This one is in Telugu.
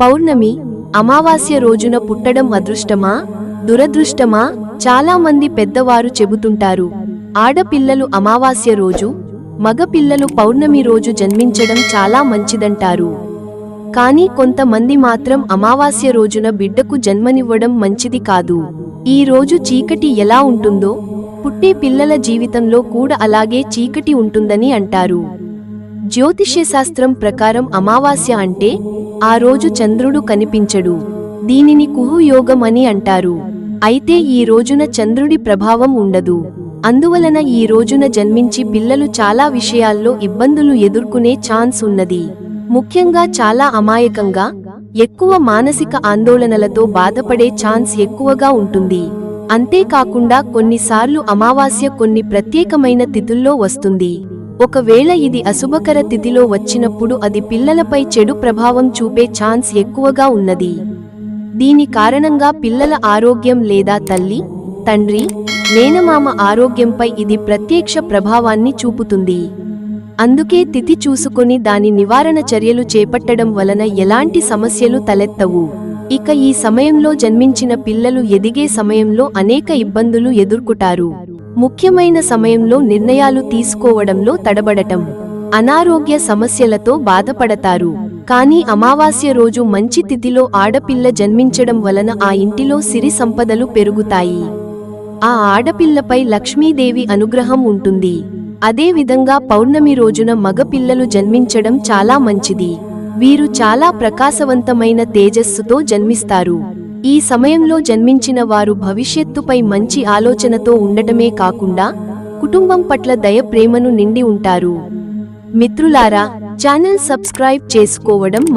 పౌర్ణమి అమావాస్య రోజున పుట్టడం అదృష్టమా? దురదృష్టమా? చాలా మంది పెద్దవారు చెబుతుంటారు ఆడపిల్లలు అమావాస్య రోజు మగపిల్లలు పౌర్ణమి రోజు జన్మించడం చాలా మంచిదంటారు. కానీ కొంతమంది మాత్రం అమావాస్య రోజున బిడ్డకు జన్మనివ్వడం మంచిది కాదు. ఈ రోజు చీకటి ఎలా ఉంటుందో పుట్టే పిల్లల జీవితంలో కూడా అలాగే చీకటి ఉంటుందని అంటారు. జ్యోతిష్యశాస్త్రం ప్రకారం అమావాస్య అంటే ఆ రోజు చంద్రుడు కనిపించడు. దీనిని కుహుయోగం అని అంటారు. అయితే ఈ రోజున చంద్రుడి ప్రభావం ఉండదు. అందువలన ఈ రోజున జన్మించి పిల్లలు చాలా విషయాల్లో ఇబ్బందులు ఎదుర్కొనే ఛాన్స్ ఉన్నది. ముఖ్యంగా చాలా అమాయకంగా ఎక్కువ మానసిక ఆందోళనలతో బాధపడే ఛాన్స్ ఎక్కువగా ఉంటుంది. అంతేకాకుండా కొన్నిసార్లు అమావాస్య కొన్ని ప్రత్యేకమైన తిథుల్లో వస్తుంది. ఒకవేళ ఇది అశుభకర తిథిలో వచ్చినప్పుడు అది పిల్లలపై చెడు ప్రభావం చూపే ఛాన్స్ ఎక్కువగా ఉన్నది. దీని కారణంగా పిల్లల ఆరోగ్యం లేదా తల్లి తండ్రి మేనమామ ఆరోగ్యంపై ఇది ప్రత్యక్ష ప్రభావాన్ని చూపుతుంది. అందుకే తిథి చూసుకొని దాని నివారణ చర్యలు చేపట్టడం వలన ఎలాంటి సమస్యలు తలెత్తవు. ఇక ఈ సమయంలో జన్మించిన పిల్లలు ఎదిగే సమయంలో అనేక ఇబ్బందులు ఎదుర్కొంటారు. ముఖ్యమైన సమయంలో నిర్ణయాలు తీసుకోవడంలో తడబడటం. అనారోగ్య సమస్యలతో బాధపడతారు. కానీ అమావాస్య రోజు మంచి తిథిలో ఆడపిల్ల జన్మించడం వలన ఆ ఇంటిలో సిరి సంపదలు పెరుగుతాయి. ఆ ఆడపిల్లపై లక్ష్మీదేవి అనుగ్రహం ఉంటుంది. అదేవిధంగా పౌర్ణమి రోజున మగపిల్లలు జన్మించడం చాలా మంచిది. వీరు చాలా ప్రకాశవంతమైన తేజస్సుతో జన్మిస్తారు. ఈ సమయంలో జన్మించిన వారు భవిష్యత్తుపై మంచి ఆలోచనతో ఉండటమే కాకుండా కుటుంబం పట్ల దయ ప్రేమను నిండి ఉంటారు. మిత్రులారా ఛానల్ సబ్స్క్రైబ్ చేసుకోవడం